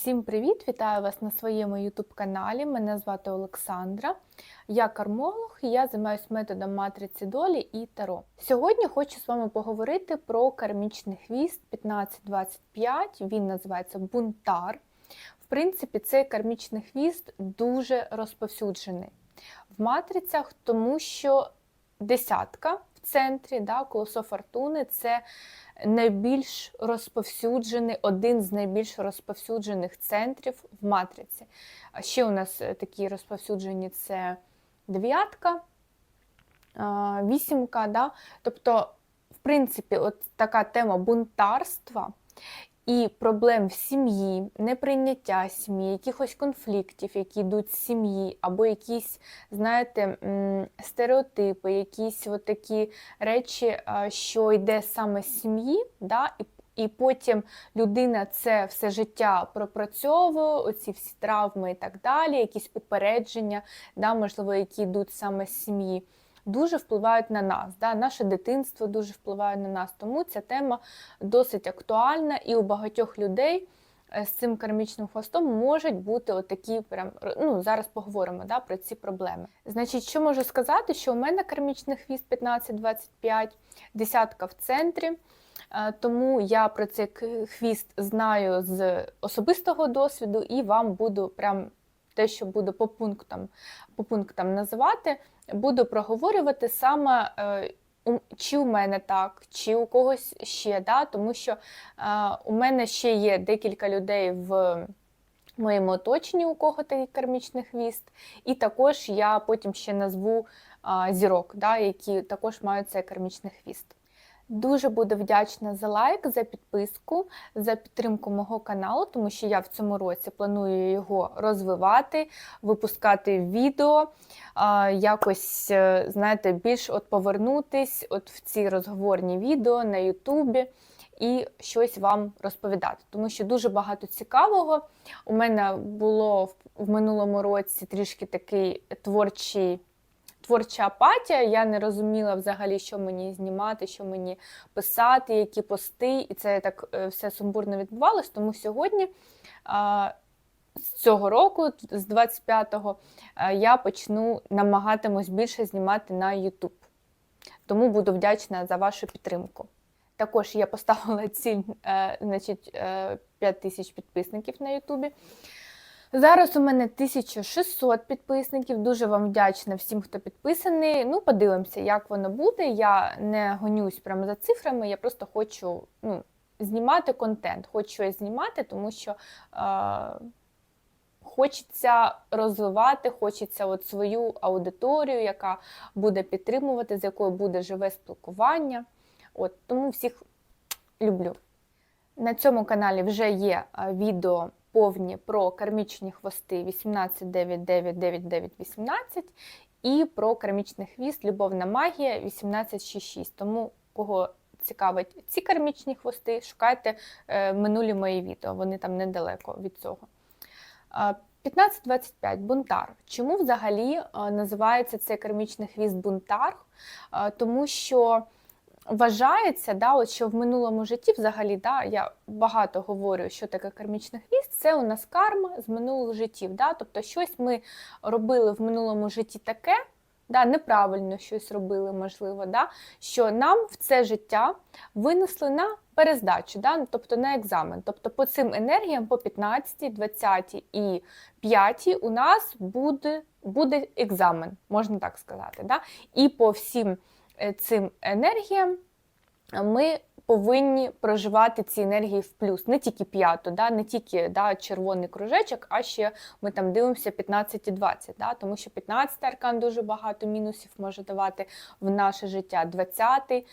Всім привіт! Вітаю вас на своєму YouTube каналі. Мене звати Олександра. Я кармолог я займаюся методом матриці долі і таро. Сьогодні хочу з вами поговорити про кармічний хвіст 1525. Він називається бунтар. В принципі, цей кармічний хвіст дуже розповсюджений в матрицях, тому що десятка центрі, да, колесо фортуни це найбільш розповсюджений, один з найбільш розповсюджених центрів в матриці. А ще у нас е, такі розповсюджені це дев'ятка, вісімка. Да? Тобто, в принципі, от така тема бунтарства. І проблем в сім'ї, неприйняття сім'ї, якихось конфліктів, які йдуть з сім'ї, або якісь, знаєте, стереотипи, якісь от такі речі, що йде саме з сім'ї, да, і, і потім людина це все життя пропрацьовує, оці всі травми і так далі, якісь упередження, да, можливо, які йдуть саме з сім'ї дуже впливають на нас. Да? Наше дитинство дуже впливає на нас. Тому ця тема досить актуальна і у багатьох людей. е, З цим кармічним хвостом можуть бути отакі, прям ну зараз поговоримо да, про ці проблеми. Значить, що можу сказати, що у мене кармічний хвіст 15-25, десятка в центрі, е, тому я про цей хвіст знаю з особистого досвіду і вам буду прям те, що буду по пунктам, по пунктам називати, буду проговорювати саме. е, Чи у мене так, чи у когось ще, да? тому що е, у мене ще є декілька людей в моєму оточенні, у кого такий кармічний хвіст, і також я потім ще назву е, зірок, да? які також мають цей кармічний хвіст. Дуже буду вдячна за лайк, за підписку, за підтримку мого каналу, тому що я в цьому році планую його розвивати, випускати відео, якось, е, знаєте, більш от повернутись от в ці розговорні відео на Ютубі і щось вам розповідати. Тому що дуже багато цікавого. У мене було в- в минулому році трішки такий творчий творча апатія. Я не розуміла взагалі, що мені знімати, що мені писати, які пости, і це так е, все сумбурно відбувалось. Тому сьогодні. З цього року, з 25-го, е, я почну намагатимусь більше знімати на YouTube. Тому буду вдячна за вашу підтримку. Також я поставила ціль, е, значить, е, 5 тисяч підписників на Ютубі. Зараз у мене 1600 підписників. Дуже вам вдячна всім, хто підписаний. Ну, подивимося, як воно буде. Я не гонюсь прямо за цифрами, я просто хочу ну, знімати контент. Хочу щось знімати, тому що е, хочеться розвивати, хочеться от свою аудиторію, яка буде підтримувати, з якою буде живе спілкування. От, тому всіх люблю. На цьому каналі вже є відео повні про кармічні хвости 18999918 і про кармічний хвіст Любовна магія 1866. Тому кого цікавить ці кармічні хвости, шукайте е, минулі мої відео, вони там недалеко від цього. Е, 1525 бунтар. Чому взагалі е, називається цей кармічний хвіст бунтар? Е, Тому що вважається, да, от що в минулому житті, взагалі, да, я багато говорю, що таке кармічний хвіст, це у нас карма з минулих життів. Да? Тобто щось ми робили в минулому житті таке, да, неправильно щось робили, можливо, да, що нам в це життя винесли на перездачу, да, ну, тобто на екзамен. Тобто по цим енергіям, по 15, 20 і 5 у нас буде, буде екзамен, можна так сказати. Да? І по всім цим енергіям ми повинні проживати ці енергії в плюс, не тільки п'яту, да, не тільки да, червоний кружечок, а ще ми там дивимося 15 і 20, да, тому що 15 аркан дуже багато мінусів може давати в наше життя. 20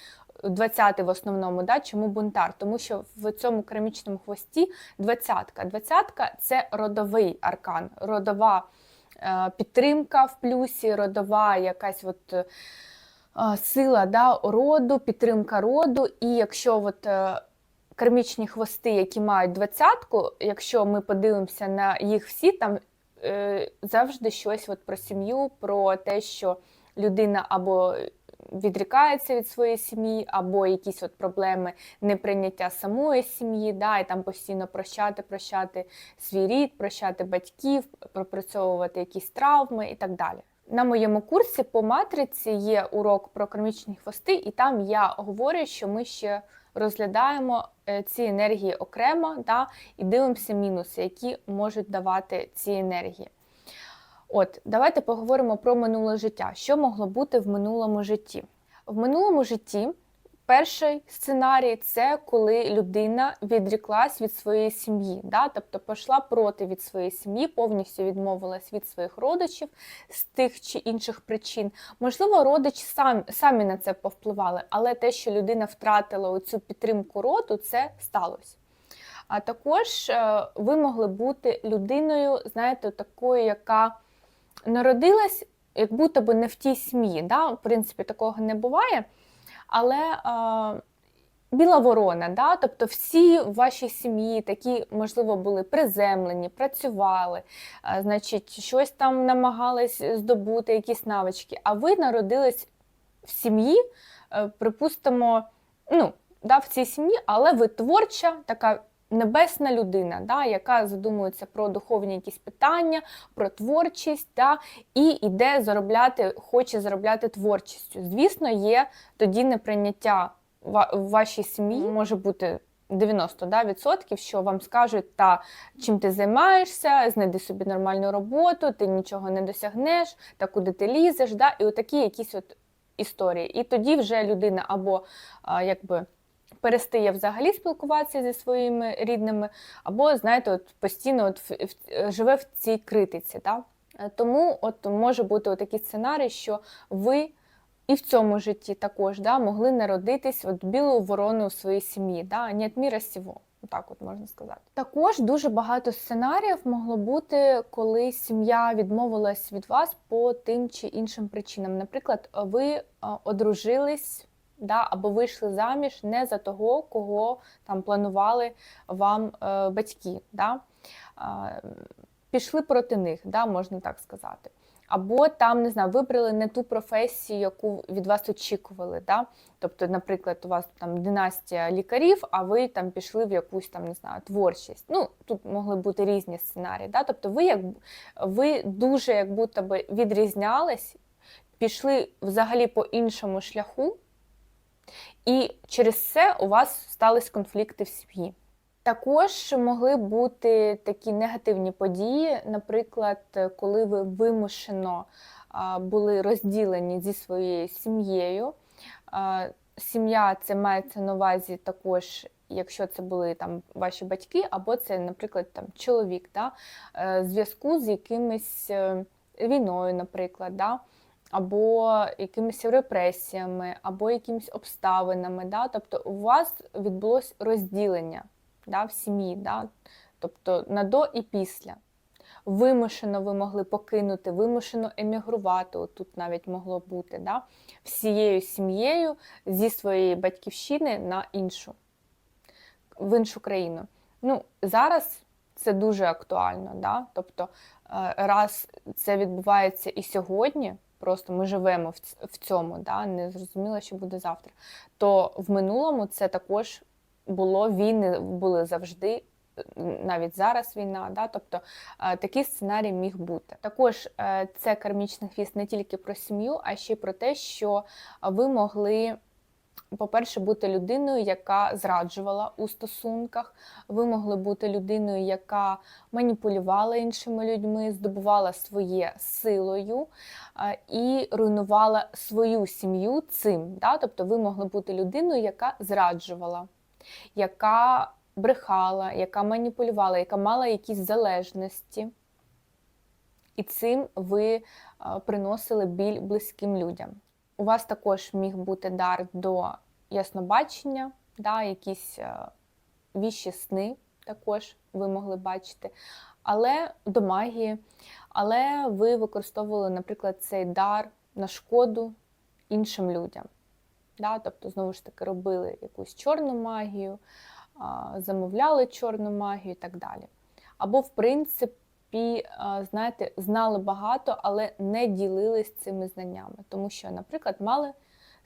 20 в основному, да, чому бунтар? Тому що в цьому керамічному хвості двадцятка. Двадцятка це родовий аркан, родова е, підтримка в плюсі, родова якась от. Сила да, роду, підтримка роду. І якщо от, е, кармічні хвости, які мають двадцятку, якщо ми подивимося на їх всі, там е, завжди щось от про сім'ю, про те, що людина або відрікається від своєї сім'ї, або якісь от проблеми неприйняття самої сім'ї, да, і там постійно прощати, прощати свій рід, прощати батьків, пропрацьовувати якісь травми і так далі. На моєму курсі по матриці є урок про кармічні хвости, і там я говорю, що ми ще розглядаємо е, ці енергії окремо да, і дивимося мінуси, які можуть давати ці енергії. От, давайте поговоримо про минуле життя. Що могло бути в минулому житті? В минулому житті перший сценарій це коли людина відріклась від своєї сім'ї, да? тобто пішла проти від своєї сім'ї, повністю відмовилась від своїх родичів з тих чи інших причин. Можливо, родичі сам, самі на це повпливали, але те, що людина втратила оцю підтримку роду, це сталося. А також е, ви могли бути людиною, знаєте, такою, яка народилась, як будто би не в тій сім'ї. Да? В принципі, такого не буває. Але е, біла ворона, да? тобто всі в вашій сім'ї такі, можливо, були приземлені, працювали, е, значить, щось там намагались здобути, якісь навички. А ви народились в сім'ї, е, припустимо, ну, да, в цій сім'ї, але ви творча, така небесна людина, да, яка задумується про духовні якісь питання, про творчість, да, і йде заробляти, хоче заробляти творчістю. Звісно, є тоді неприйняття в вашій сім'ї, може бути. 90 да, відсотків, що вам скажуть, та чим ти займаєшся, знайди собі нормальну роботу, ти нічого не досягнеш, та куди ти лізеш, да, і отакі якісь от історії. І тоді вже людина або а, якби перестає взагалі спілкуватися зі своїми рідними, або, знаєте, от постійно от в, в, живе в цій критиці. Да? Тому от може бути такий сценарій, що ви і в цьому житті також да, могли народитись от білою вороною у своїй сім'ї, да? не від міра сього. Так от можна сказати. Також дуже багато сценаріїв могло бути, коли сім'я відмовилась від вас по тим чи іншим причинам. Наприклад, ви одружились да, або вийшли заміж не за того, кого там планували вам е, батьки. Да? Е, пішли проти них, да, можна так сказати. Або там, не знаю, вибрали не ту професію, яку від вас очікували. Да? Тобто, наприклад, у вас там династія лікарів, а ви там пішли в якусь там, не знаю, творчість. Ну, тут могли бути різні сценарії. Да? Тобто, ви як ви дуже як будто би відрізнялись, пішли взагалі по іншому шляху. І через це у вас стались конфлікти в сім'ї. Також могли бути такі негативні події, наприклад, коли ви вимушено були розділені зі своєю сім'єю. Сім'я це мається на увазі також, якщо це були там ваші батьки, або це, наприклад, там чоловік, да? Е, зв'язку з якимось е, війною, наприклад. Да? Або якимись репресіями, або якимись обставинами. Да? Тобто у вас відбулось розділення да, в сім'ї, да? тобто на до і після. Вимушено ви могли покинути, вимушено емігрувати, тут навіть могло бути, да? всією сім'єю зі своєї батьківщини на іншу, в іншу країну. Ну, Зараз це дуже актуально. Да? Тобто, е, раз це відбувається і сьогодні, просто ми живемо в цьому, да, не зрозуміло, що буде завтра. То в минулому це також було війни, були завжди. Навіть зараз війна, да, тобто е, такий сценарій міг бути. Також е, це кармічний хвіст не тільки про сім'ю, а ще й про те, що ви могли по-перше, бути людиною, яка зраджувала у стосунках. Ви могли бути людиною, яка маніпулювала іншими людьми, здобувала своє силою і руйнувала свою сім'ю цим. Да? Тобто ви могли бути людиною, яка зраджувала, яка брехала, яка маніпулювала, яка мала якісь залежності. І цим ви приносили біль близьким людям. У вас також міг бути дар до яснобачення, да, якісь е, віщі сни також ви могли бачити, але до магії. Але ви використовували, наприклад, цей дар на шкоду іншим людям. Да? Тобто, знову ж таки, робили якусь чорну магію, замовляли чорну магію і так далі. Або, в принципі, знаєте, знали багато, але не ділились цими знаннями. Тому що, наприклад, мали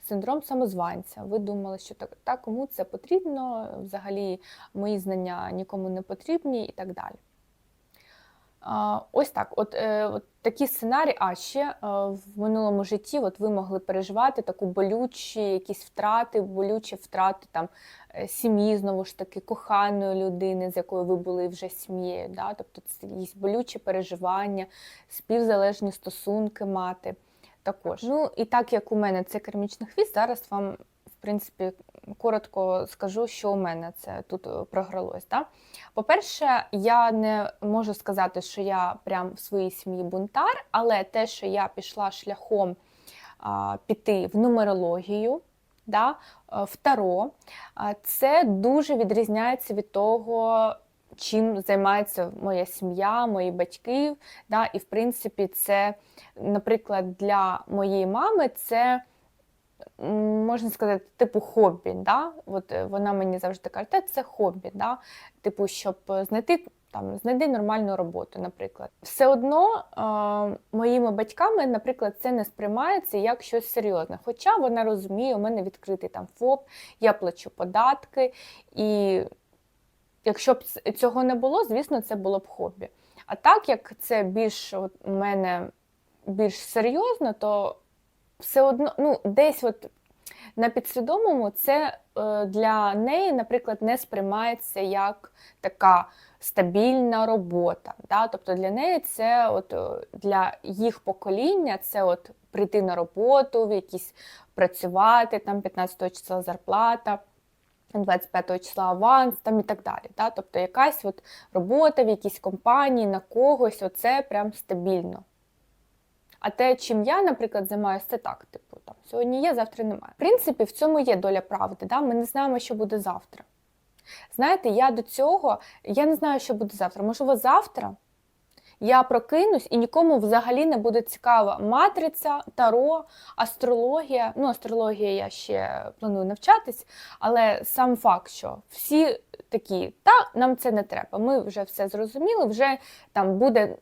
синдром самозванця. Ви думали, що так, так кому це потрібно, взагалі мої знання нікому не потрібні і так далі. Ось так. От, е, от такі сценарії, а ще е, в минулому житті от ви могли переживати таку болючі якісь втрати, болючі втрати там е, сім'ї, знову ж таки, коханої людини, з якою ви були вже сім'єю. Да? Тобто це якісь болючі переживання, співзалежні стосунки мати. Також. Ну і так як у мене це кермічний хвіст, зараз вам, в принципі, коротко скажу, що у мене це тут е, програлось. Да? По-перше, я не можу сказати, що я прям в своїй сім'ї бунтар, але те, що я пішла шляхом а, піти в нумерологію, да, е, в таро, це дуже відрізняється від того. Чим займається моя сім'я, мої батьки. Да? І, в принципі, це, наприклад, для моєї мами це можна сказати, типу хобі. Да? От е, Вона мені завжди каже, «Та це хобі, да? типу, щоб знайти там, знайди нормальну роботу, наприклад. Все одно е, моїми батьками, наприклад, це не сприймається як щось серйозне. Хоча вона розуміє, у мене відкритий там ФОП, я плачу податки, і якщо б цього не було, звісно, це було б хобі. А так як це більш от, у мене більш серйозно, то все одно, ну, десь от на підсвідомому це е, для неї, наприклад, не сприймається як така стабільна робота. Да? Тобто для неї це от е, для їх покоління це от прийти на роботу, в якісь працювати, там 15 числа зарплата. 25 числа аванс там і так далі. Да? Тобто якась от робота в якійсь компанії на когось, оце прям стабільно. А те, чим я, наприклад, займаюся, це так, типу, там сьогодні є, завтра немає. В принципі, в цьому є доля правди. Да? Ми не знаємо, що буде завтра. Знаєте, я до цього, я не знаю, що буде завтра. Можливо, завтра я прокинусь і нікому взагалі не буде цікава матриця, таро, астрологія. Ну, астрологія я ще планую навчатись, але сам факт, що всі такі, та нам це не треба. Ми вже все зрозуміли, вже там буде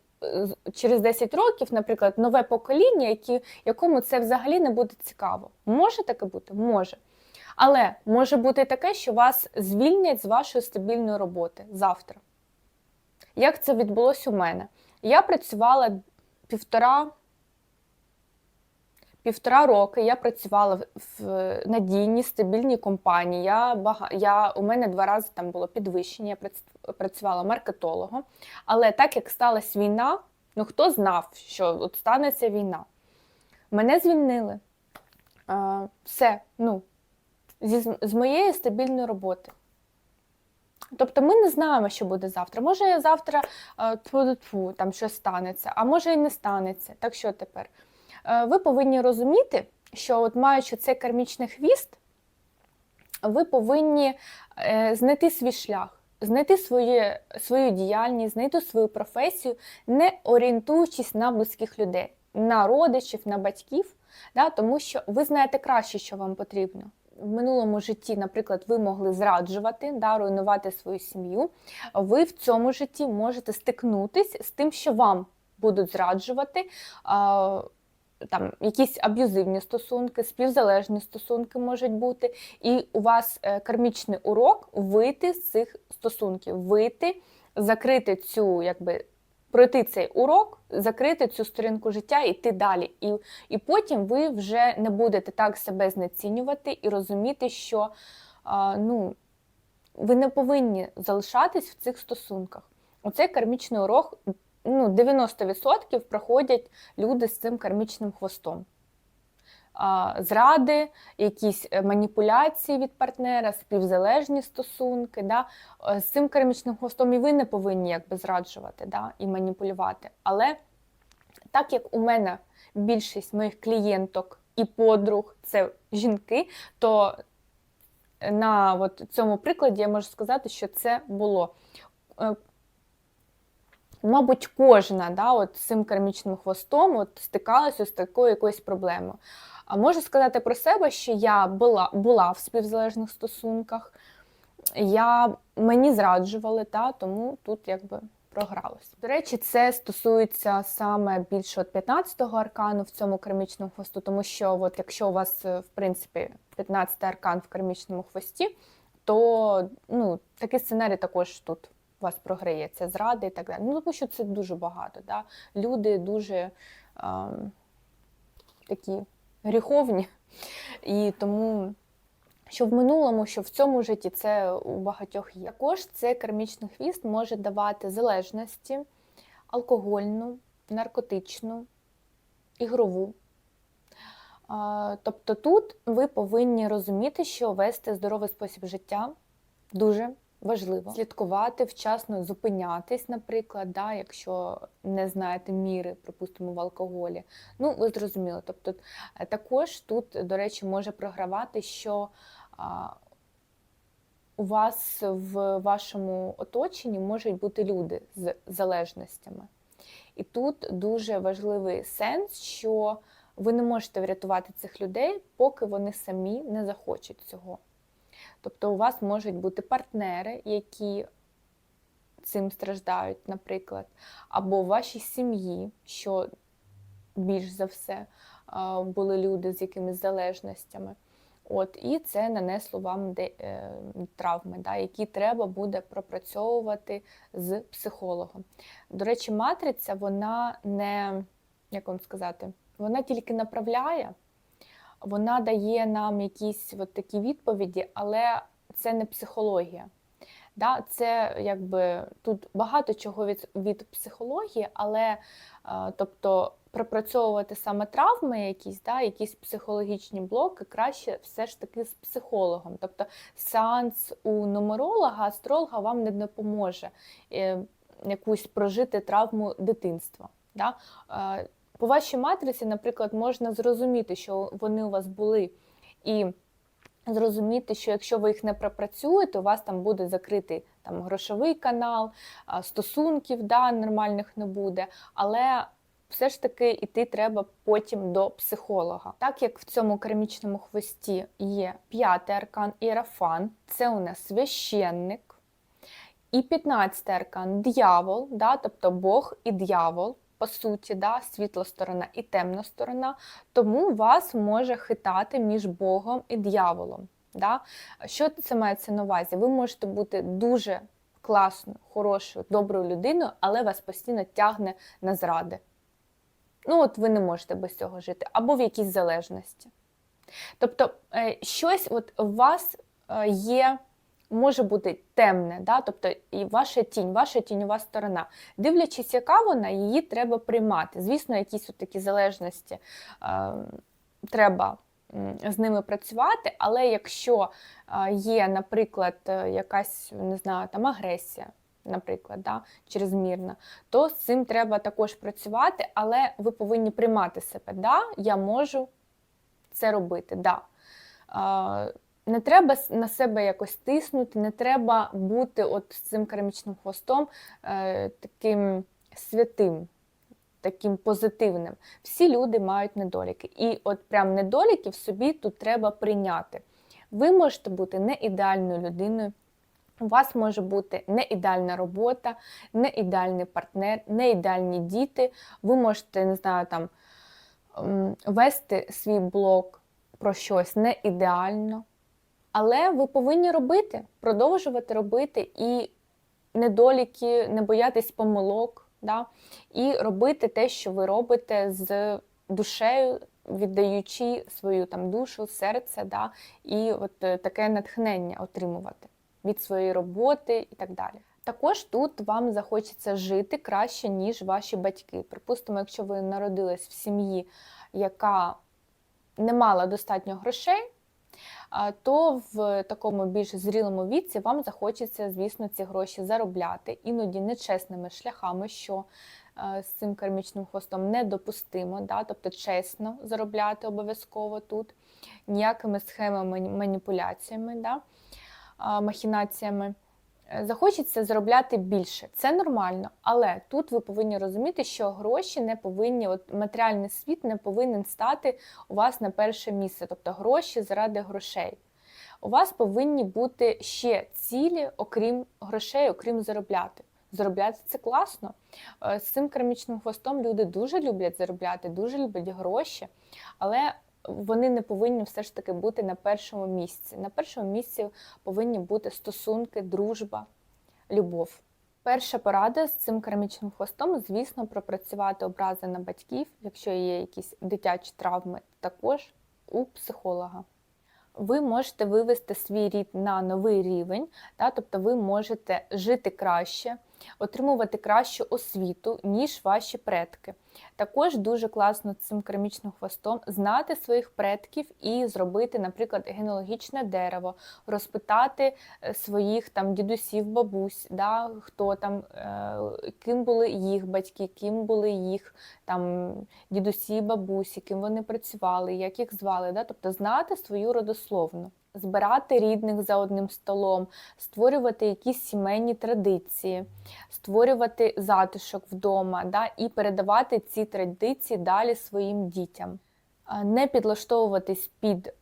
через 10 років, наприклад, нове покоління, які, якому це взагалі не буде цікаво. Може таке бути? Може. Але може бути таке, що вас звільнять з вашої стабільної роботи завтра. Як це відбулося у мене? Я працювала півтора півтора роки я працювала в надійній стабільній компанії. Я, я, У мене два рази там було підвищення, я працювала маркетологом. Але так як сталася війна, ну хто знав, що от станеться війна? Мене звільнили. А, Все, ну, зі, з моєї стабільної роботи. Тобто ми не знаємо, що буде завтра. Може, завтра тьфу, там щось станеться, а може і не станеться. Так що тепер? Е, ви повинні розуміти, що, от маючи цей кармічний хвіст, ви повинні е, знайти свій шлях, знайти своє, свою діяльність, знайти свою професію, не орієнтуючись на близьких людей, на родичів, на батьків, да, тому що ви знаєте краще, що вам потрібно. В минулому житті, наприклад, ви могли зраджувати, да, руйнувати свою сім'ю. Ви в цьому житті можете стикнутись з тим, що вам будуть зраджувати там якісь аб'юзивні стосунки, співзалежні стосунки можуть бути, і у вас е, кармічний урок вийти з цих стосунків, вийти, закрити цю, якби пройти цей урок, закрити цю сторінку життя йти далі. І, І потім ви вже не будете так себе знецінювати і розуміти, що а, ну, ви не повинні залишатись в цих стосунках. Оцей кармічний урок ну, 90% проходять люди з цим кармічним хвостом. Зради, якісь е, маніпуляції від партнера, співзалежні стосунки. Да? Е, з цим кармічним хвостом і ви не повинні якби зраджувати да? і маніпулювати. Але так як у мене більшість моїх клієнток і подруг це жінки, то на от цьому прикладі я можу сказати, що це було. Мабуть, кожна да, от з цим кармічним хвостом от стикалася з такою якоюсь проблемою. А можу сказати про себе, що я була була в співзалежних стосунках, я, мені зраджували, та, тому тут якби програлось. До речі, це стосується саме більше от 15-го аркану в цьому кармічному хвосту, тому що, от якщо у вас, е, в принципі, 15-й аркан в кармічному хвості, то ну, такий сценарій також тут у вас програється, зради і так далі. Ну, тому що це дуже багато. Да? Люди дуже е, такі гріховні, і тому. Що в минулому, що в цьому житті це у багатьох є. Також цей кармічний хвіст може давати залежності, алкогольну, наркотичну, ігрову. Тобто тут ви повинні розуміти, що вести здоровий спосіб життя дуже важливо. Слідкувати, вчасно зупинятись, наприклад, да, якщо не знаєте міри, припустимо, в алкоголі. Ну, ви зрозуміли. Тобто, е, також тут, до речі, може програвати, що а, у вас в вашому оточенні можуть бути люди з залежностями. І тут дуже важливий сенс, що ви не можете врятувати цих людей, поки вони самі не захочуть цього. Тобто у вас можуть бути партнери, які цим страждають, наприклад, або в вашій сім'ї, що більш за все були люди з якимись залежностями. От, І це нанесло вам де, е, травми, да, які треба буде пропрацьовувати з психологом. До речі, матриця, вона не, як вам сказати, вона тільки направляє, вона дає нам якісь от такі відповіді, але це не психологія. Да, Це якби тут багато чого від від психології, але е, тобто пропрацьовувати саме травми, якісь, да, якісь психологічні блоки, краще все ж таки з психологом. Тобто сеанс у нумеролога, астролога вам не допоможе е, якусь прожити травму дитинства. Да? По вашій матриці, наприклад, можна зрозуміти, що вони у вас були. і Зрозуміти, що якщо ви їх не пропрацюєте, у вас там буде закритий там грошовий канал, стосунків да, нормальних не буде. Але все ж таки йти треба потім до психолога. Так як в цьому керамічному хвості є п'ятий аркан іерафан, це у нас священник. І 15 аркан дьявол, да, тобто Бог і дьявол, по суті, да, світла сторона і темна сторона, тому вас може хитати між Богом і дьяволом. Да? Що це мається на увазі? Ви можете бути дуже класною, хорошою, доброю людиною, але вас постійно тягне на зради. Ну, от ви не можете без цього жити, або в якійсь залежності. Тобто, е, щось от у вас е, є, може бути темне, да? тобто і ваша тінь, ваша тіньова сторона. Дивлячись, яка вона, її треба приймати. Звісно, якісь от такі залежності е, треба з ними працювати, але якщо є, наприклад, якась не знаю, там агресія наприклад, да, чрезмірна, то з цим треба також працювати, але ви повинні приймати себе. Да, Я можу це робити. Да. Не треба на себе якось тиснути, не треба бути от з цим керамічним хвостом е, таким святим, таким позитивним. Всі люди мають недоліки. І от прям недоліки в собі тут треба прийняти. Ви можете бути не ідеальною людиною, у вас може бути не ідеальна робота, не ідеальний партнер, не ідеальні діти. Ви можете, не знаю, там вести свій блог про щось не ідеально. Але ви повинні робити, продовжувати робити і недоліки, не боятись помилок, да? і робити те, що ви робите з душею, віддаючи свою там душу, серце, да? і от е, таке натхнення отримувати від своєї роботи і так далі. Також тут вам захочеться жити краще, ніж ваші батьки. Припустимо, якщо ви народились в сім'ї, яка не мала достатньо грошей, то в такому більш зрілому віці вам захочеться, звісно, ці гроші заробляти, іноді нечесними шляхами, що з цим кармічним хвостом недопустимо, да? тобто чесно заробляти обов'язково тут, ніякими схемами, маніпуляціями. Да? махінаціями. Е, захочеться заробляти більше, це нормально, але тут ви повинні розуміти, що гроші не повинні, от матеріальний світ не повинен стати у вас на перше місце, тобто гроші заради грошей. У вас повинні бути ще цілі, окрім грошей, окрім заробляти. заробляти це класно. Е, З цим керамічним хвостом люди дуже люблять заробляти, дуже люблять гроші, але вони не повинні все ж таки бути на першому місці. На першому місці повинні бути стосунки, дружба, любов. Перша порада з цим керамічним хвостом, звісно, пропрацювати образи на батьків, якщо є якісь дитячі травми, також у психолога. Ви можете вивести свій рід на новий рівень, та, тобто ви можете жити краще, отримувати кращу освіту, ніж ваші предки. Також дуже класно цим керамічним хвостом знати своїх предків і зробити, наприклад, генеалогічне дерево, розпитати е, своїх там дідусів, бабусь, да, хто там, е, ким були їх батьки, ким були їх там дідусі, бабусі, ким вони працювали, як їх звали. Да? Тобто знати свою родословну. Збирати рідних за одним столом, створювати якісь сімейні традиції, створювати затишок вдома да, і передавати ці традиції далі своїм дітям. Не підлаштовуватись під е,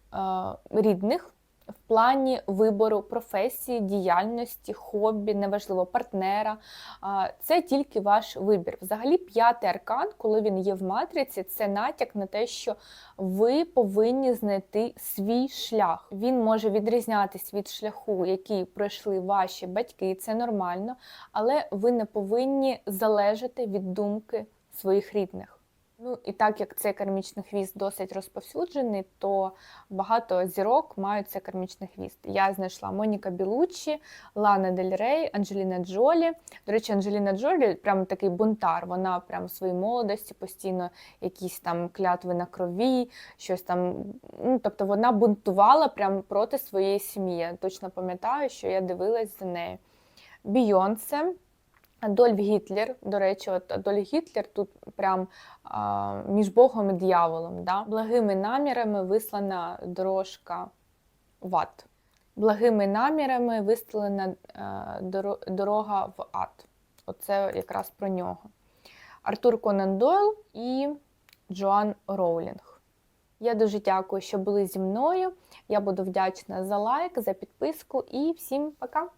рідних в плані вибору професії, діяльності, хобі, неважливо, партнера. Це тільки ваш вибір. Взагалі, п'ятий аркан, коли він є в матриці, це натяк на те, що ви повинні знайти свій шлях. Він може відрізнятись від шляху, який пройшли ваші батьки, це нормально, але ви не повинні залежати від думки своїх рідних. Ну і так як цей кармічний хвіст досить розповсюджений, то багато зірок мають цей кармічний хвіст. Я знайшла Моніка Білуччі, Лана Дель Рей, Анджеліна Джолі. До речі, Анджеліна Джолі прям такий бунтар. Вона прям в своїй молодості постійно якісь там клятви на крові, щось там. Ну тобто вона бунтувала прям проти своєї сім'ї. Я точно пам'ятаю, що я дивилась за нею. Бійонсе. Адольф Гітлер, до речі, от Адольф Гітлер тут прям а, між Богом і дияволом. Да? Благими намірами вислана дорожка в ад. Благими намірами вислана дорога в ад. Оце якраз про нього. Артур Конан Дойл і Джоан Роулінг. Я дуже дякую, що були зі мною. Я буду вдячна за лайк, за підписку і всім пока!